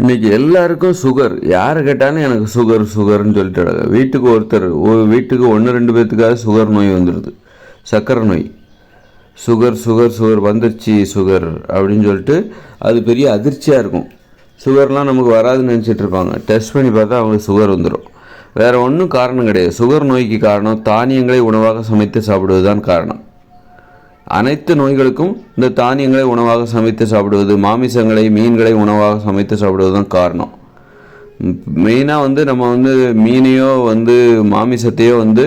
இன்றைக்கி எல்லாருக்கும் சுகர் யாரை கேட்டாலும் எனக்கு சுகர் சுகர்னு சொல்லிட்டு வீட்டுக்கு ஒருத்தர் ஒரு வீட்டுக்கு ஒன்று ரெண்டு பேர்த்துக்காக சுகர் நோய் வந்துடுது சர்க்கரை நோய். சுகர் சுகர் சுகர் வந்துருச்சு சுகர் அப்படின்னு சொல்லிட்டு அது பெரிய அதிர்ச்சியாக இருக்கும். சுகர்லாம் நமக்கு வராதுன்னு நினச்சிட்டு இருப்பாங்க. டெஸ்ட் பண்ணி பார்த்தா அவங்களுக்கு சுகர் வந்துடும் வேறு ஒன்றும் காரணம் கிடையாது. சுகர் நோய்க்கு காரணம் தானியங்களை உணவாக சமைத்து சாப்பிடுவது தான் காரணம். அனைத்து நோய்களுக்கும் இந்த தானியங்களை உணவாக சமைத்து சாப்பிடுவது மாமிசங்களை மீன்களை உணவாக சமைத்து சாப்பிடுவது தான் காரணம். மெயினாக வந்து நம்ம வந்து மீனையோ வந்து மாமிசத்தையோ வந்து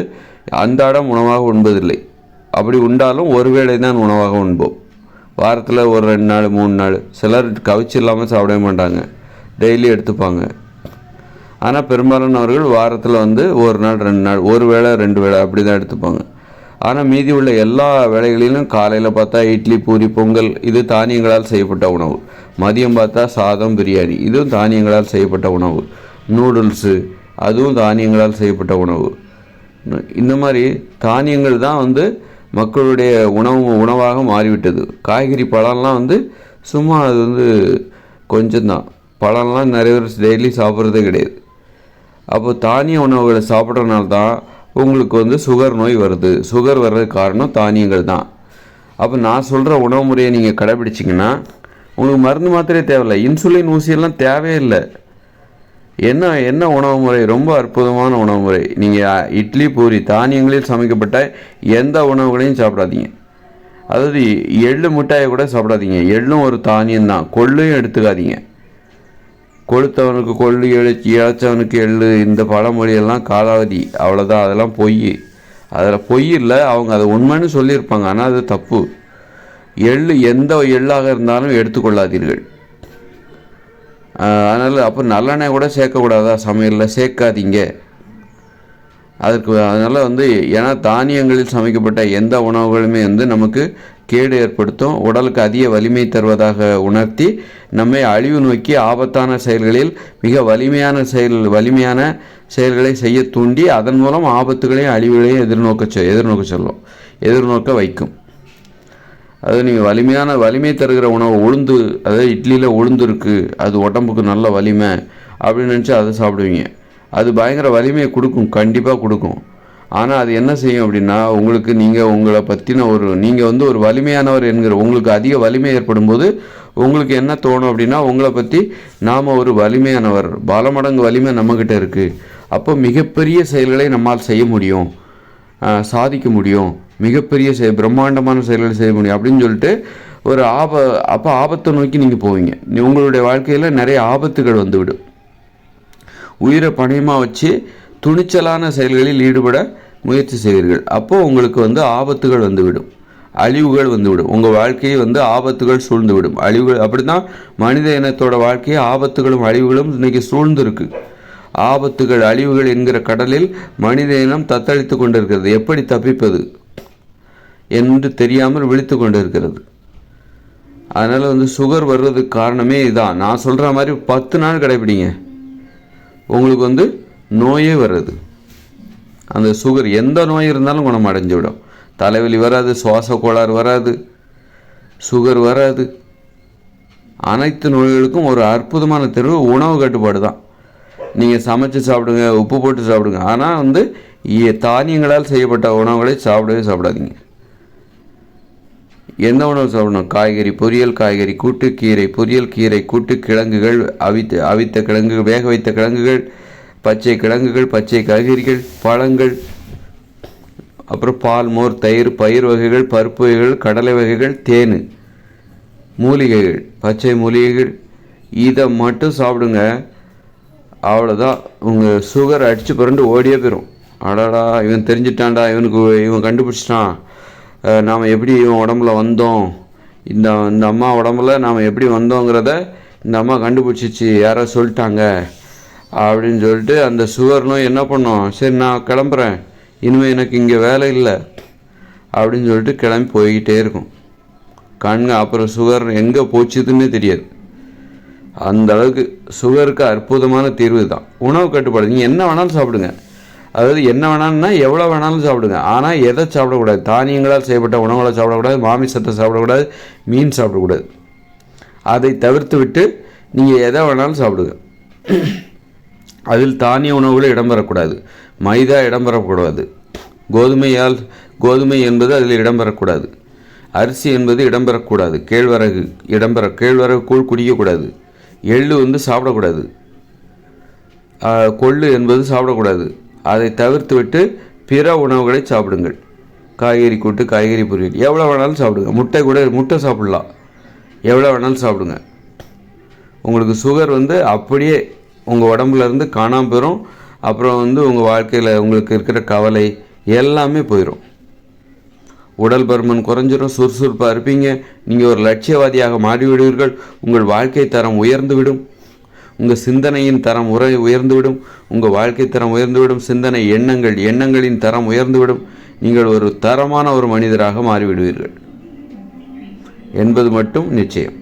அன்றாடம் உணவாக உண்பதில்லை. அப்படி உண்டாலும் ஒரு வேளை தான் உணவாக உண்போம். வாரத்தில் ஒரு ரெண்டு நாள் மூணு நாள் சிலர் கவிச்சு இல்லாமல் சாப்பிடவே மாட்டாங்க. டெய்லி எடுத்துப்பாங்க. ஆனால் பெரும்பாலானவர்கள் வாரத்தில் வந்து ஒரு நாள் ரெண்டு நாள் ஒரு வேளை ரெண்டு வேளை அப்படி தான் எடுத்துப்பாங்க. ஆனால் மீதி உள்ள எல்லா வேலைகளிலும் காலையில் பார்த்தா இட்லி பூரி பொங்கல் இது தானியங்களால் செய்யப்பட்ட உணவு. மதியம் பார்த்தா சாதம் பிரியாணி இதுவும் தானியங்களால் செய்யப்பட்ட உணவு. நூடுல்ஸு அதுவும் தானியங்களால் செய்யப்பட்ட உணவு. இந்த மாதிரி தானியங்கள் தான் வந்து மக்களுடைய உணவு உணவாக மாறிவிட்டது. காய்கறி பழம்லாம் வந்து சும்மா அது வந்து கொஞ்சம்தான். பழம்லாம் நிறைய பேர் டெய்லி சாப்பிட்றதே கிடையாது. அப்போ தானிய உணவுகளை சாப்பிட்றதுனால தான் உங்களுக்கு வந்து சுகர் நோய் வருது. சுகர் வர்றதுக்கு காரணம் தானியங்கள் தான். அப்போ நான் சொல்கிற உணவு முறையை நீங்கள் கடைபிடிச்சிங்கன்னா உங்களுக்கு மருந்து மாத்திரை தேவையில்லை. இன்சுலின் ஊசியெல்லாம் தேவையில்லை என்ன என்ன உணவு முறை? ரொம்ப அற்புதமான உணவு முறை. நீங்கள் இட்லி பூரி தானியங்களில் சமைக்கப்பட்ட எந்த உணவுகளையும் சாப்பிடாதீங்க. அதாவது எள்ளு மிட்டாயை கூட சாப்பிடாதீங்க. எள்ளும் ஒரு தானியம் தான். கொள்ளையும் எடுத்துக்காதீங்க. கொளுத்தவனுக்கு கொள்ளு எழுச்சி இழைச்சவனுக்கு எள்ளு இந்த பழமொழியெல்லாம் காலாவதி. அவ்வளோதான் அதெல்லாம் பொய் அதில் பொய் இல்லை. அவங்க அதை உண்மைன்னு சொல்லியிருப்பாங்க. ஆனால் அது தப்பு. எள்ளு எந்த எள்ளாக இருந்தாலும் எடுத்துக்கொள்ளாதீர்கள் அதனால் அப்போ நல்லெண்ணெய் கூட சேர்க்கக்கூடாதா? சமையலில் சேர்க்காதீங்க. அதற்கு அதனால் வந்து ஏன்னா தானியங்களில் சமைக்கப்பட்ட எந்த உணவுகளுமே வந்து நமக்கு கேடு ஏற்படுத்தும். உடலுக்கு அதிக வலிமை தருவதாக உணர்த்தி நம்மை அழிவு நோக்கி ஆபத்தான செயல்களில் மிக வலிமையான செயல் வலிமையான செயல்களை செய்ய தூண்டி அதன் மூலம் ஆபத்துகளையும் அழிவுகளையும் எதிர்நோக்க எதிர்நோக்க சொல்லும். எதிர்நோக்க வைக்கும். அது நீங்கள் வலிமையான வலிமை தருகிற உணவு உளுந்து அதாவது இட்லியில் உளுந்து இருக்குது அது உடம்புக்கு நல்ல வலிமை அப்படின்னு நினச்சி அதை சாப்பிடுவீங்க. அது பயங்கர வலிமையை கொடுக்கும் கண்டிப்பாக கொடுக்கும். ஆனால் அது என்ன செய்யும் அப்படின்னா உங்களுக்கு நீங்கள் உங்களை பற்றின ஒரு நீங்கள் வந்து ஒரு வலிமையானவர் என்கிற உங்களுக்கு அதிக வலிமை ஏற்படும் போது உங்களுக்கு என்ன தோணும் அப்படின்னா உங்களை பற்றி நாம் ஒரு வலிமையானவர் பல மடங்கு வலிமை நம்மக்கிட்ட இருக்குது அப்போ மிகப்பெரிய செயல்களை நம்மால் செய்ய முடியும். சாதிக்க முடியும். மிகப்பெரிய செய் பிரம்மாண்டமான செயல்களை செய்ய முடியும் அப்படின்னு சொல்லிட்டு ஒரு ஆப அப்போ ஆபத்தை நோக்கி நீங்கள் போவீங்க. நீ- உங்களுடைய வாழ்க்கையில் நிறைய ஆபத்துகள் வந்துவிடும். உயிரை பணயமாக வச்சு துணிச்சலான செயல்களில் ஈடுபட முயற்சி செய்வீர்கள். அப்போது உங்களுக்கு வந்து ஆபத்துகள் வந்துவிடும். அழிவுகள் வந்துவிடும். உங்கள் வாழ்க்கையை வந்து ஆபத்துகள் சூழ்ந்துவிடும். அழிவுகள் அப்படி தான் மனித இனத்தோட வாழ்க்கையை ஆபத்துகளும் அழிவுகளும் இன்றைக்கி சூழ்ந்திருக்கு. ஆபத்துகள் அழிவுகள் என்கிற கடலில் மனித இனம் தத்தளித்து கொண்டிருக்கிறது. எப்படி தப்பிப்பது என்று தெரியாமல் விழித்து கொண்டிருக்கிறது. அதனால் வந்து சுகர் வர்றதுக்கு காரணமே இதான். நான் சொல்கிற மாதிரி பத்து நாள் கடைபிடிங்க. உங்களுக்கு வந்து நோயே வர்றது. அந்த சுகர் எந்த நோய் இருந்தாலும் குணம் அடைஞ்சு விடும் தலைவலி வராது சுவாச கோளாறு வராது சுகர் வராது. அனைத்து நோய்களுக்கும் ஒரு அற்புதமான தீர்வு உணவு கட்டுப்பாடு தான். நீங்கள் சமைச்சு சாப்பிடுங்க உப்பு போட்டு சாப்பிடுங்க. ஆனால் வந்து தானியங்களால் செய்யப்பட்ட உணவுகளை சாப்பிடவே சாப்பிடாதீங்க. எந்த உணவு சாப்பிடணும்? காய்கறி பொரியல் காய்கறி கூட்டு கீரை பொரியல் கீரை கூட்டு கிழங்குகள் அவித்த அவித்த கிழங்கு வேக வைத்த கிழங்குகள் பச்சை கிழங்குகள் பச்சை காய்கறிகள் பழங்கள் அப்புறம் பால் மோர் தயிர் பயிர் வகைகள் பருப்பு வகைகள் கடலை வகைகள் தேன் மூலிகைகள் பச்சை மூலிகைகள். இதை மட்டும் சாப்பிடுங்க. அவ்வளோதான் உங்கள் சுகர் அடித்து புரண்டு ஓடியே போயிடும் அடாடா இவன் தெரிஞ்சிட்டான்டா இவனுக்கு இவன் கண்டுபிடிச்சிட்டான். நாம் எப்படி இவன் உடம்புல வந்தோம்? இந்த இந்த அம்மா உடம்புல நாம் எப்படி வந்தோங்கிறத இந்த அம்மா கண்டுபிடிச்சிச்சு. யாரோ சொல்லிட்டாங்க. அப்படின்னு சொல்லிட்டு அந்த சுவர்னும் என்ன பண்ணும்? சரி நான் கிளம்புறேன். இனிமேல் எனக்கு இங்கே வேலை இல்லை. அப்படின்னு சொல்லிட்டு கிளம்பி போய்கிட்டே இருக்கும். கண்ணு அப்புறம் சுகர் எங்கே போச்சுதுன்னே தெரியாது. அந்த அளவுக்கு சுகருக்கு அற்புதமான தீர்வு தான் உணவு கட்டுப்பாடு. நீங்கள் என்ன வேணாலும் சாப்பிடுங்க. அதாவது என்ன வேணாலும்னா எவ்வளோ வேணாலும் சாப்பிடுங்க. ஆனால் எதை சாப்பிடக்கூடாது? தானியங்களால் செய்யப்பட்ட உணவுகளை சாப்பிடக்கூடாது மாமிசத்தை சாப்பிடக்கூடாது மீன் சாப்பிடக்கூடாது. அதை தவிர்த்து விட்டு நீங்கள் எதை வேணாலும் சாப்பிடுங்க. அதில் தானிய உணவுகள் இடம்பெறக்கூடாது. மைதா இடம்பெறக்கூடாது. கோதுமையால் கோதுமை என்பது அதில் இடம்பெறக்கூடாது. அரிசி என்பது இடம்பெறக்கூடாது. கேழ்வரகு இடம்பெற கேழ்வரகு கூழ் குடிக்கக்கூடாது. எள்ளு வந்து சாப்பிடக்கூடாது. கொள்ளு என்பது சாப்பிடக்கூடாது. அதை தவிர்த்து விட்டு பிற உணவுகளை சாப்பிடுங்கள். காய்கறி கூட்டு காய்கறி பொரியல். எவ்வளோ வேணாலும் சாப்பிடுங்க. முட்டை கூட முட்டை சாப்பிடலாம். எவ்வளோ வேணாலும் சாப்பிடுங்க. உங்களுக்கு சுகர் வந்து அப்படியே உங்கள் உடம்புலேருந்து காணாமல் போயிடும் அப்புறம் வந்து உங்கள் வாழ்க்கையில் உங்களுக்கு இருக்கிற கவலை எல்லாமே போயிடும் உடல் பருமன் குறைஞ்சிரும் சுறுசுறுப்பாக இருப்பீங்க. நீங்கள் ஒரு லட்சியவாதியாக மாறிவிடுவீர்கள். உங்கள் வாழ்க்கை தரம் உயர்ந்துவிடும். உங்கள் சிந்தனையின் தரம் உரை உயர்ந்துவிடும். உங்கள் வாழ்க்கை தரம் உயர்ந்துவிடும். சிந்தனை எண்ணங்கள் எண்ணங்களின் தரம் உயர்ந்துவிடும். நீங்கள் ஒரு தரமான ஒரு மனிதராக மாறிவிடுவீர்கள். என்பது மட்டும் நிச்சயம்.